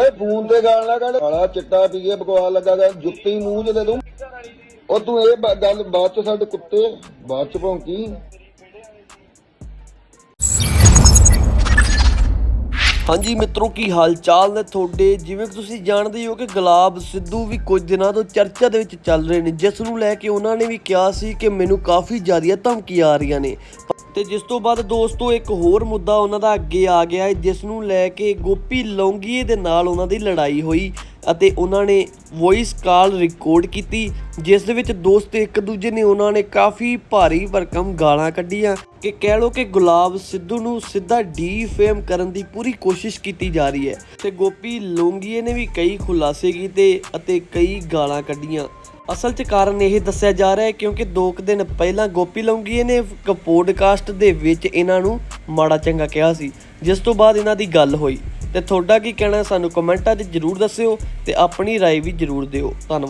ਓਏ ਫੋਨ ਤੇ ਗਾਲ ਨਾ ਕੱਢ ਸਾਲਾ ਚਿੱਟਾ ਪੀ ਬਕਵਾਸ ਲੱਗਾ ਗਾ ਜੁੱਤੀ ਮੂੰਹ 'ਚ ਦੇ ਦੂੰ। ਉਹ ਤੂੰ ਇਹ ਬ- ਗੱਲ ਬਾਅਦ 'ਚ ਸਾਡੇ ਕੁੱਤੇ, ਬਾਅਦ 'ਚ ਭੌਂਕੀ। ਹਾਂਜੀ ਮਿੱਤਰੋ, ਕੀ ਹਾਲ ਚਾਲ ਨੇ ਤੁਹਾਡੇ? ਜਿਵੇਂ ਕਿ ਤੁਸੀਂ ਜਾਣਦੇ ਹੀ ਹੋ ਕਿ ਗੁਲਾਬ ਸਿੱਧੂ ਵੀ ਕੁਝ ਦਿਨਾਂ ਤੋਂ ਚਰਚਾ ਦੇ ਵਿੱਚ ਚੱਲ ਰਹੇ ਨੇ। ਜਿਸ ਨੂੰ ਲੈ ਕੇ ਉਹਨਾਂ ਨੇ ਵੀ ਕਿਹਾ ਸੀ ਕਿ ਮੈਨੂੰ ਕਾਫੀ ਜ਼ਿਆਦੀਆਂ ਧਮਕੀਆਂ ਆ ਰਹੀਆਂ ਨੇ। ਤੇ ਜਿਸ ਤੋਂ ਬਾਅਦ ਦੋਸਤੋ, ਇੱਕ ਹੋਰ ਮੁੱਦਾ ਉਹਨਾਂ ਦਾ ਅੱਗੇ ਆ ਗਿਆ ਹੈ, ਜਿਸ ਨੂੰ ਲੈ ਕੇ ਗੋਪੀ ਲੌਂਗੀਏ ਦੇ ਨਾਲ ਉਹਨਾਂ ਦੀ ਲੜਾਈ ਹੋਈ ਅਤੇ ਉਹਨਾਂ ਨੇ ਵੌਇਸ ਕਾਲ ਰਿਕਾਰਡ ਕੀਤੀ, ਜਿਸ ਦੇ ਵਿੱਚ ਦੋਸਤ ਇੱਕ ਦੂਜੇ ਨੇ ਉਹਨਾਂ ਨੇ ਕਾਫੀ ਭਾਰੀ ਭਰਕਮ ਗਾਲਾਂ ਕੱਢੀਆਂ ਕਿ ਕਹਿ ਲੋ ਕਿ ਗੁਲਾਬ ਸਿੱਧੂ ਨੂੰ ਸਿੱਧਾ ਡੀਫੇਮ ਕਰਨ ਦੀ ਪੂਰੀ ਕੋਸ਼ਿਸ਼ ਕੀਤੀ ਜਾ ਰਹੀ ਹੈ। ਤੇ ਗੋਪੀ ਲੌਂਗੀਏ ਨੇ ਵੀ ਕਈ ਖੁਲਾਸੇ ਕੀਤੇ ਅਤੇ ਕਈ ਗਾਲਾਂ ਕੱਢੀਆਂ। ਅਸਲ 'ਚ ਕਾਰਨ ਇਹ ਦੱਸਿਆ ਜਾ ਰਿਹਾ ਹੈ ਕਿਉਂਕਿ ਦੋ ਕੁ ਦਿਨ ਪਹਿਲਾਂ ਗੋਪੀ ਲੌਂਗੀਏ ਨੇ ਇੱਕ ਪੋਡਕਾਸਟ ਦੇ ਵਿੱਚ ਇਹਨਾਂ ਨੂੰ ਮਾੜਾ ਚੰਗਾ ਕਿਹਾ ਸੀ ਜਿਸ ਤੋਂ ਬਾਅਦ ਇਹਨਾਂ ਦੀ ਗੱਲ ਹੋਈ ਤੇ ਤੁਹਾਡਾ ਕੀ ਕਹਿਣਾ ਹੈ ਸਾਨੂੰ ਕਮੈਂਟਾਂ 'ਚ ਜਰੂਰ ਦੱਸਿਓ ਤੇ ਆਪਣੀ رائے ਵੀ ਜਰੂਰ ਦਿਓ ਧੰਨਵਾਦ